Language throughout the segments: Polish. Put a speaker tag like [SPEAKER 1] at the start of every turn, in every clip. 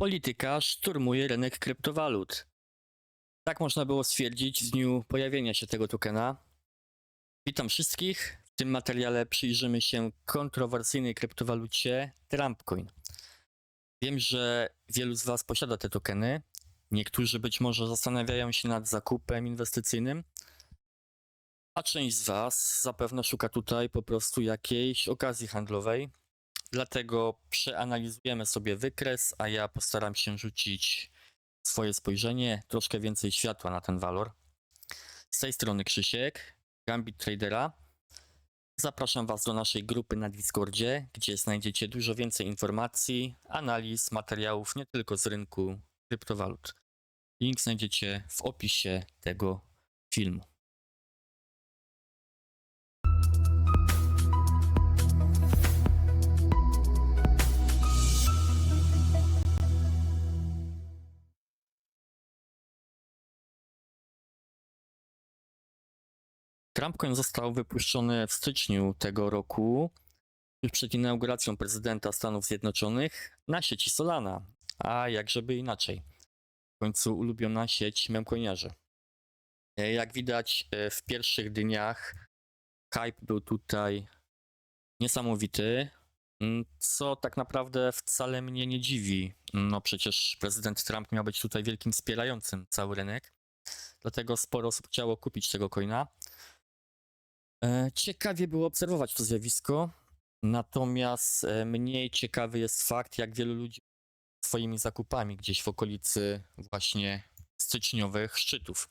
[SPEAKER 1] Polityka szturmuje rynek kryptowalut. Tak można było stwierdzić w dniu pojawienia się tego tokena. Witam wszystkich. W tym materiale przyjrzymy się kontrowersyjnej kryptowalucie Trumpcoin. Wiem, że wielu z Was posiada te tokeny. Niektórzy być może zastanawiają się nad zakupem inwestycyjnym, a część z Was zapewne szuka tutaj po prostu jakiejś okazji handlowej. Dlatego przeanalizujemy sobie wykres, a ja postaram się rzucić swoje spojrzenie, troszkę więcej światła na ten walor. Z tej strony Krzysiek, Gambit Tradera. Zapraszam Was do naszej grupy na Discordzie, gdzie znajdziecie dużo więcej informacji, analiz, materiałów nie tylko z rynku kryptowalut. Link znajdziecie w opisie tego filmu. Trumpcoin został wypuszczony w styczniu tego roku, tuż przed inauguracją prezydenta Stanów Zjednoczonych na sieci Solana. A jak żeby inaczej. W końcu ulubiona sieć memcoiniarzy. E, Jak widać e, w pierwszych dniach hype był tutaj niesamowity, mm, co tak naprawdę wcale mnie nie dziwi. No przecież prezydent Trump miał być tutaj wielkim wspierającym cały rynek, dlatego sporo osób chciało kupić tego coina. E, Ciekawie było obserwować to zjawisko, natomiast e, mniej ciekawy jest fakt, jak wielu ludzi swoimi zakupami gdzieś w okolicy właśnie styczniowych szczytów.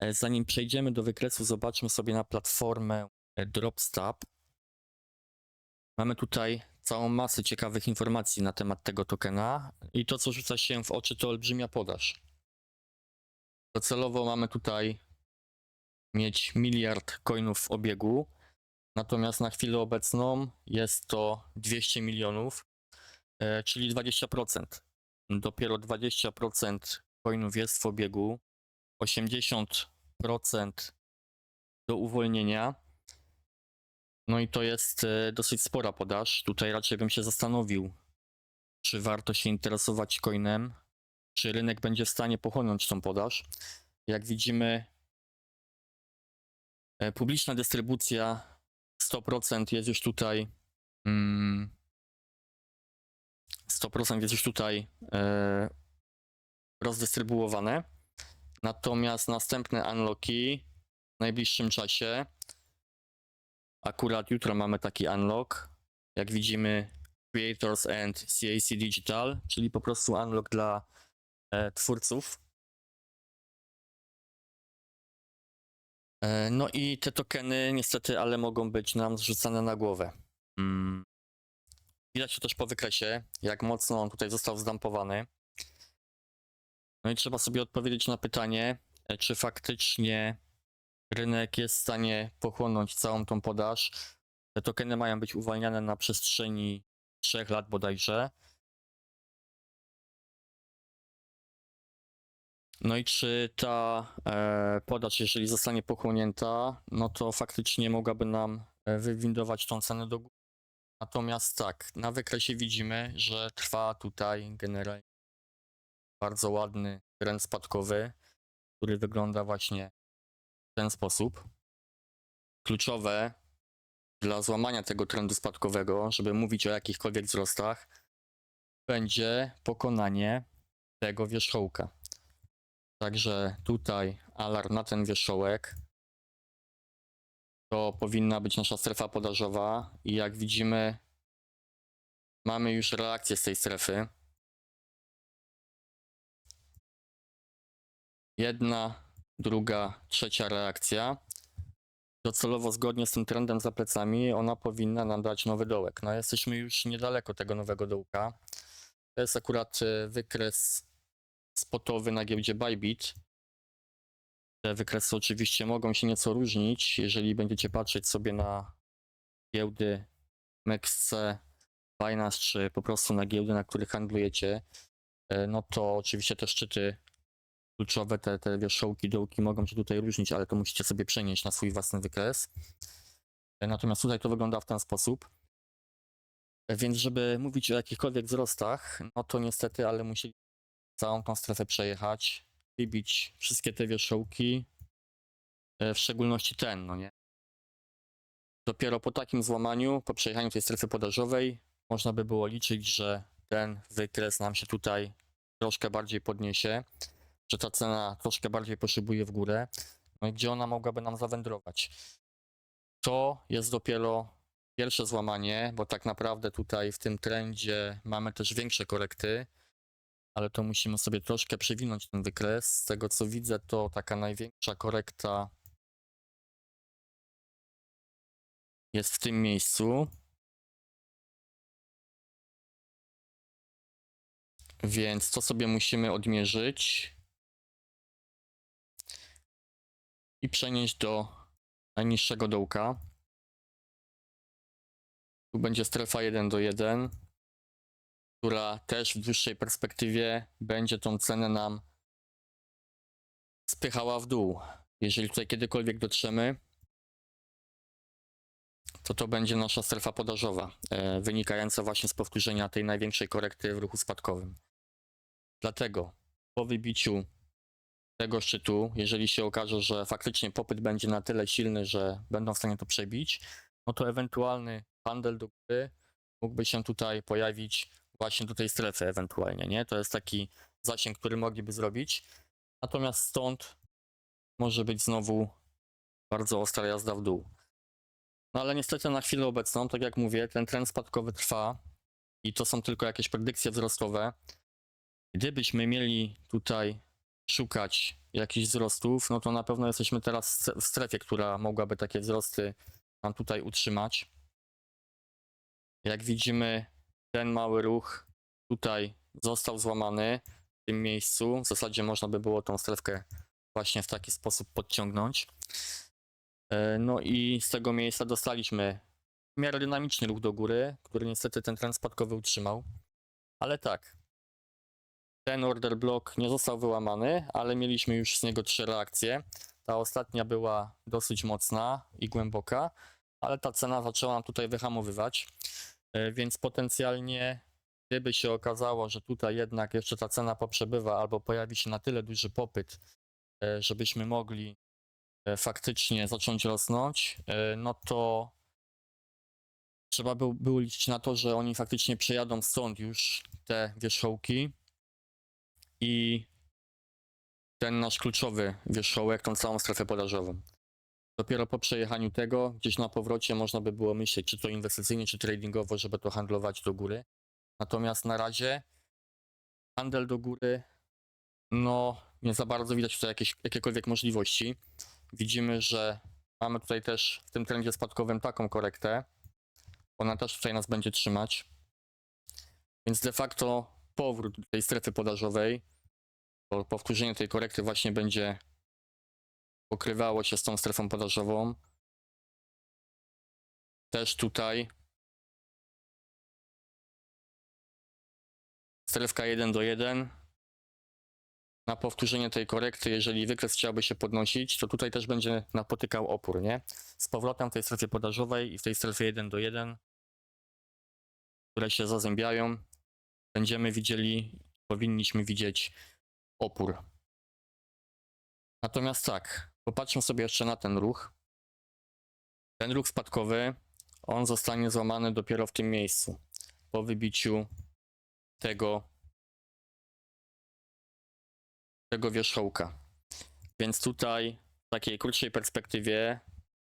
[SPEAKER 1] E, Zanim przejdziemy do wykresu, zobaczmy sobie na platformę Dropstab. Mamy tutaj całą masę ciekawych informacji na temat tego tokena i to, co rzuca się w oczy, to olbrzymia podaż. Docelowo mamy tutaj mieć miliard coinów w obiegu. Natomiast na chwilę obecną jest to 200 milionów, e, czyli 20%. Dopiero 20% coinów jest w obiegu, 80% do uwolnienia. No i to jest e, dosyć spora podaż. Tutaj raczej bym się zastanowił, czy warto się interesować coinem, czy rynek będzie w stanie pochłonąć tą podaż. Jak widzimy, E, Publiczna dystrybucja 100% jest już tutaj. mm, 100% jest już tutaj e, rozdystrybuowane. Natomiast następne unlocki w najbliższym czasie. Akurat jutro mamy taki unlock. Jak widzimy, Creators and CAC Digital, czyli po prostu unlock dla e, twórców. No i te tokeny niestety, ale mogą być nam zrzucane na głowę. Mm. Widać to też po wykresie, jak mocno on tutaj został zdampowany. No i trzeba sobie odpowiedzieć na pytanie, e, czy faktycznie rynek jest w stanie pochłonąć całą tą podaż. Te tokeny mają być uwalniane na przestrzeni 3 lat bodajże. No i czy ta e, jeżeli zostanie pochłonięta, no to faktycznie mogłaby nam e, wywindować tą cenę do góry. Natomiast tak, na wykresie widzimy, że trwa tutaj generalnie bardzo ładny trend spadkowy, który wygląda właśnie w ten sposób. Kluczowe dla złamania tego trendu spadkowego, żeby mówić o jakichkolwiek wzrostach, będzie pokonanie tego wierzchołka. Także tutaj alarm na ten wierzchołek. To powinna być nasza strefa podażowa i jak widzimy mamy już reakcję z tej strefy. Jedna, druga, trzecia reakcja. Docelowo zgodnie z tym trendem za plecami ona powinna nam dać nowy dołek. No jesteśmy już niedaleko tego nowego dołka. To jest akurat e, wykres spotowy na giełdzie Bybit. Te wykresy oczywiście mogą się nieco różnić, jeżeli będziecie patrzeć sobie na giełdy MEXC, Binance, czy po prostu na giełdy, na których handlujecie, e, no to oczywiście te szczyty kluczowe, te, te wierzchołki, dołki mogą się tutaj różnić, ale to musicie sobie przenieść na swój własny wykres. E, Natomiast tutaj to wygląda w ten sposób. Więc żeby mówić o jakichkolwiek wzrostach, no to niestety, ale musieli całą tą strefę przejechać, wybić wszystkie te wierzchołki, e, w szczególności ten, no nie? Dopiero po takim złamaniu, po przejechaniu tej strefy podażowej, można by było liczyć, że ten wykres nam się tutaj troszkę bardziej podniesie, że ta cena troszkę bardziej poszybuje w górę, no i gdzie ona mogłaby nam zawędrować. To jest dopiero pierwsze złamanie, bo tak naprawdę tutaj w tym trendzie mamy też większe korekty, ale to musimy sobie troszkę przewinąć ten wykres. Z tego co widzę, to taka największa korekta jest w tym miejscu. Więc to sobie musimy odmierzyć i przenieść do najniższego dołka. Tu będzie strefa 1 do 1, która też w dłuższej perspektywie będzie tą cenę nam spychała w dół. Jeżeli tutaj kiedykolwiek dotrzemy, to to będzie nasza strefa podażowa, e, wynikająca właśnie z powtórzenia tej największej korekty w ruchu spadkowym. Dlatego po wybiciu tego szczytu, jeżeli się okaże, że faktycznie popyt będzie na tyle silny, że będą w stanie to przebić, no to ewentualny handel do góry mógłby się tutaj pojawić właśnie do tej strefy ewentualnie, nie? To jest taki zasięg, który mogliby zrobić. Natomiast stąd może być znowu bardzo ostra jazda w dół. No ale niestety na chwilę obecną, tak jak mówię, ten trend spadkowy trwa i to są tylko jakieś predykcje wzrostowe. Gdybyśmy mieli tutaj szukać jakichś wzrostów, no to na pewno jesteśmy teraz w strefie, która mogłaby takie wzrosty nam tutaj utrzymać. Jak widzimy, ten mały ruch tutaj został złamany w tym miejscu. W zasadzie można by było tą strefkę właśnie w taki sposób podciągnąć. E, No i z tego miejsca dostaliśmy w miarę dynamiczny ruch do góry, który niestety ten trend spadkowy utrzymał. Ale tak, ten order block nie został wyłamany, ale mieliśmy już z niego trzy reakcje. Ta ostatnia była dosyć mocna i głęboka, ale ta cena zaczęła nam tutaj wyhamowywać, więc potencjalnie gdyby się okazało, że tutaj jednak jeszcze ta cena poprzebywa albo pojawi się na tyle duży popyt, e, żebyśmy mogli e, faktycznie zacząć rosnąć, e, no to trzeba by było liczyć na to, że oni faktycznie przejadą stąd już te wierzchołki i ten nasz kluczowy wierzchołek, tą całą strefę podażową. Dopiero po przejechaniu tego, gdzieś na powrocie można by było myśleć, czy to inwestycyjnie, czy tradingowo, żeby to handlować do góry. Natomiast na razie handel do góry, no nie za bardzo widać tutaj jakieś, jakiekolwiek możliwości. Widzimy, że mamy tutaj też w tym trendzie spadkowym taką korektę. Ona też tutaj nas będzie trzymać. Więc de facto powrót tej strefy podażowej, powtórzenie tej korekty właśnie będzie pokrywało się z tą strefą podażową. Też tutaj strefka 1 do 1. Na powtórzenie tej korekty, jeżeli wykres chciałby się podnosić, to tutaj też będzie napotykał opór, nie? Z powrotem w tej strefie podażowej i w tej strefie 1 do 1, które się zazębiają, będziemy widzieli, powinniśmy widzieć opór. Natomiast tak, popatrzmy sobie jeszcze na ten ruch. Ten ruch spadkowy, on zostanie złamany dopiero w tym miejscu, po wybiciu tego, tego wierzchołka. Więc tutaj w takiej krótszej perspektywie,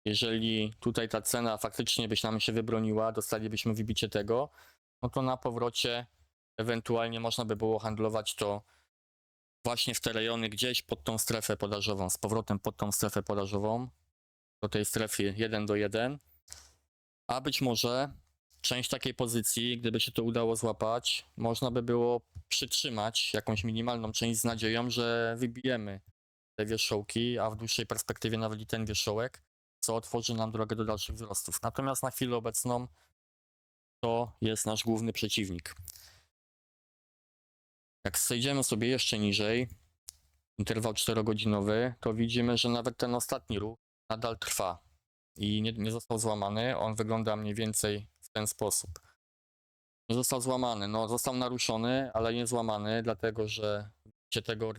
[SPEAKER 1] jeżeli tutaj ta cena faktycznie byś nam się wybroniła, dostalibyśmy wybicie tego, no to na powrocie ewentualnie można by było handlować to właśnie w te rejony gdzieś pod tą strefę podażową, z powrotem pod tą strefę podażową, do tej strefy 1 do 1. A być może część takiej pozycji, gdyby się to udało złapać, można by było przytrzymać jakąś minimalną część z nadzieją, że wybijemy te wierzchołki, a w dłuższej perspektywie nawet i ten wierzchołek, co otworzy nam drogę do dalszych wzrostów. Natomiast na chwilę obecną to jest nasz główny przeciwnik. Jak zejdziemy sobie jeszcze niżej, interwał 4-godzinowy, to widzimy, że nawet ten ostatni ruch nadal trwa i nie, nie został złamany. On wygląda mniej więcej w ten sposób. Został złamany. No, został naruszony, ale nie złamany, dlatego że cię tego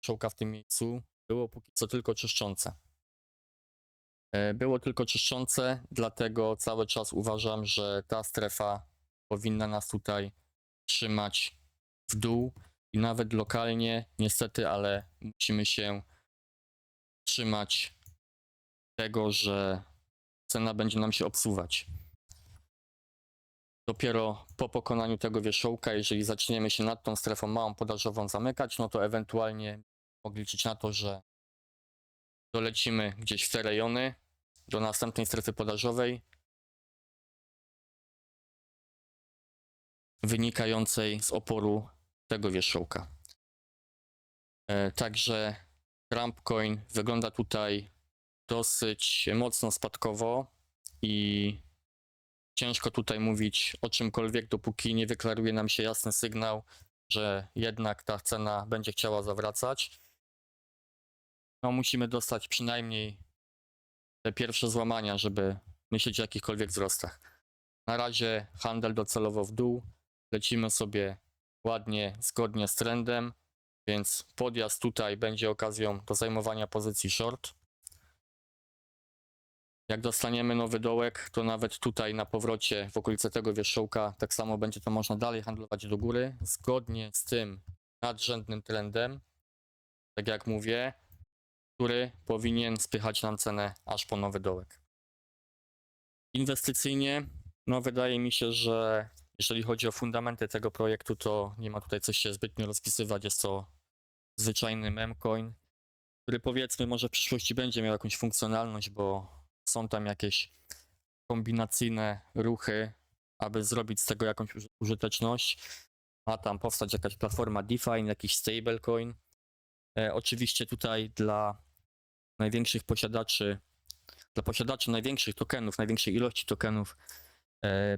[SPEAKER 1] czołka w tym miejscu było póki co tylko czyszczące. E, Było tylko czyszczące, dlatego cały czas uważam, że ta strefa powinna nas tutaj trzymać w dół i nawet lokalnie, niestety, ale musimy się trzymać tego, że cena będzie nam się obsuwać. Dopiero po pokonaniu tego wierzchołka, jeżeli zaczniemy się nad tą strefą małą podażową zamykać, no to ewentualnie mogli liczyć na to, że dolecimy gdzieś w te rejony do następnej strefy podażowej wynikającej z oporu tego wierzchołka. E, Także Trump Coin wygląda tutaj dosyć mocno spadkowo i ciężko tutaj mówić o czymkolwiek, dopóki nie wyklaruje nam się jasny sygnał, że jednak ta cena będzie chciała zawracać. No, musimy dostać przynajmniej te pierwsze złamania, żeby myśleć o jakichkolwiek wzrostach. Na razie handel docelowo w dół. Lecimy sobie ładnie, zgodnie z trendem, więc podjazd tutaj będzie okazją do zajmowania pozycji short. Jak dostaniemy nowy dołek, to nawet tutaj na powrocie w okolice tego wierzchołka tak samo będzie to można dalej handlować do góry, zgodnie z tym nadrzędnym trendem, tak jak mówię, który powinien spychać nam cenę aż po nowy dołek. Inwestycyjnie, no wydaje mi się, że jeżeli chodzi o fundamenty tego projektu, to nie ma tutaj coś się zbytnio rozpisywać. Jest to zwyczajny memcoin, który powiedzmy może w przyszłości będzie miał jakąś funkcjonalność, bo są tam jakieś kombinacyjne ruchy, aby zrobić z tego jakąś uży- użyteczność. Ma tam powstać jakaś platforma DeFi, jakiś stablecoin. E, oczywiście tutaj dla największych posiadaczy, dla posiadaczy największych tokenów, największej ilości tokenów,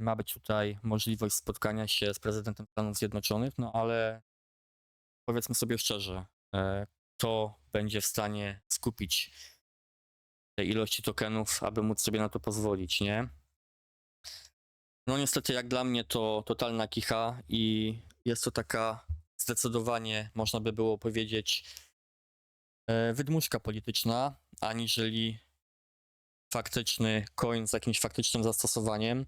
[SPEAKER 1] ma być tutaj możliwość spotkania się z prezydentem Stanów Zjednoczonych, no ale powiedzmy sobie szczerze, e, kto będzie w stanie skupić tej ilości tokenów, aby móc sobie na to pozwolić, nie? No niestety jak dla mnie to totalna kicha i jest to taka zdecydowanie, można by było powiedzieć, e, wydmuszka polityczna, aniżeli faktyczny coin z jakimś faktycznym zastosowaniem.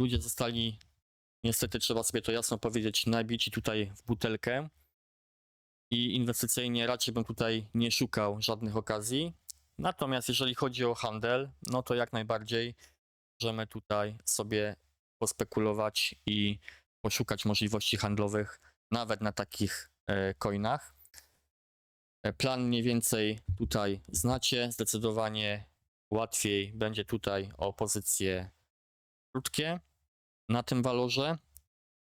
[SPEAKER 1] Ludzie zostali, niestety trzeba sobie to jasno powiedzieć, nabici tutaj w butelkę i inwestycyjnie raczej bym tutaj nie szukał żadnych okazji. Natomiast jeżeli chodzi o handel, no to jak najbardziej możemy tutaj sobie pospekulować i poszukać możliwości handlowych nawet na takich e, coinach. E, Plan mniej więcej tutaj znacie. Zdecydowanie łatwiej będzie tutaj o pozycje krótkie na tym walorze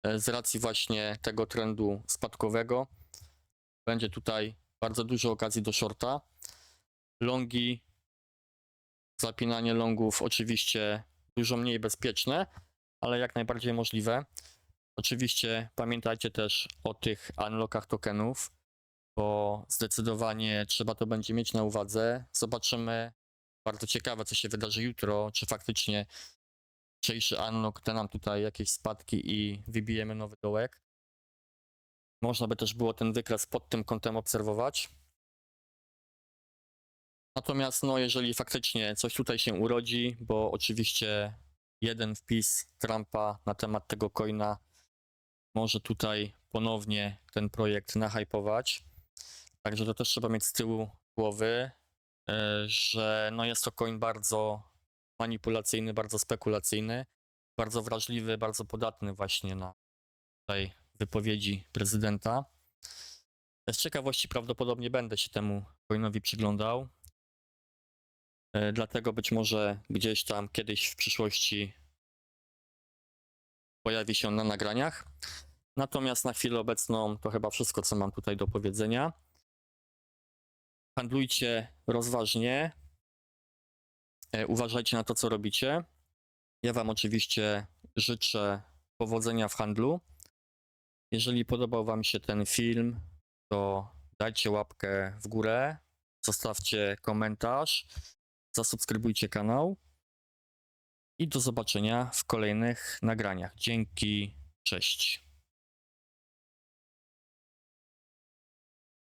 [SPEAKER 1] e, z racji właśnie tego trendu spadkowego. Będzie tutaj bardzo dużo okazji do shorta. Longi, zapinanie longów oczywiście dużo mniej bezpieczne, ale jak najbardziej możliwe. Oczywiście pamiętajcie też o tych unlockach tokenów, bo zdecydowanie trzeba to będzie mieć na uwadze. Zobaczymy. Bardzo ciekawe, co się wydarzy jutro, czy faktycznie dzisiejszy unlock da nam tutaj jakieś spadki i wybijemy nowy dołek. Można by też było ten wykres pod tym kątem obserwować. Natomiast no, jeżeli faktycznie coś tutaj się urodzi, bo oczywiście jeden wpis Trumpa na temat tego coina może tutaj ponownie ten projekt nahypować. Także to też trzeba mieć z tyłu głowy, e, że no jest to coin bardzo manipulacyjny, bardzo spekulacyjny, bardzo wrażliwy, bardzo podatny właśnie na tutaj wypowiedzi prezydenta. Z ciekawości prawdopodobnie będę się temu coinowi przyglądał. E, Dlatego być może gdzieś tam kiedyś w przyszłości pojawi się na nagraniach. Natomiast na chwilę obecną to chyba wszystko, co mam tutaj do powiedzenia. Handlujcie rozważnie. E, Uważajcie na to, co robicie. Ja Wam oczywiście życzę powodzenia w handlu. Jeżeli podobał Wam się ten film, to dajcie łapkę w górę, zostawcie komentarz, zasubskrybujcie kanał. i do zobaczenia w kolejnych nagraniach. Dzięki, cześć.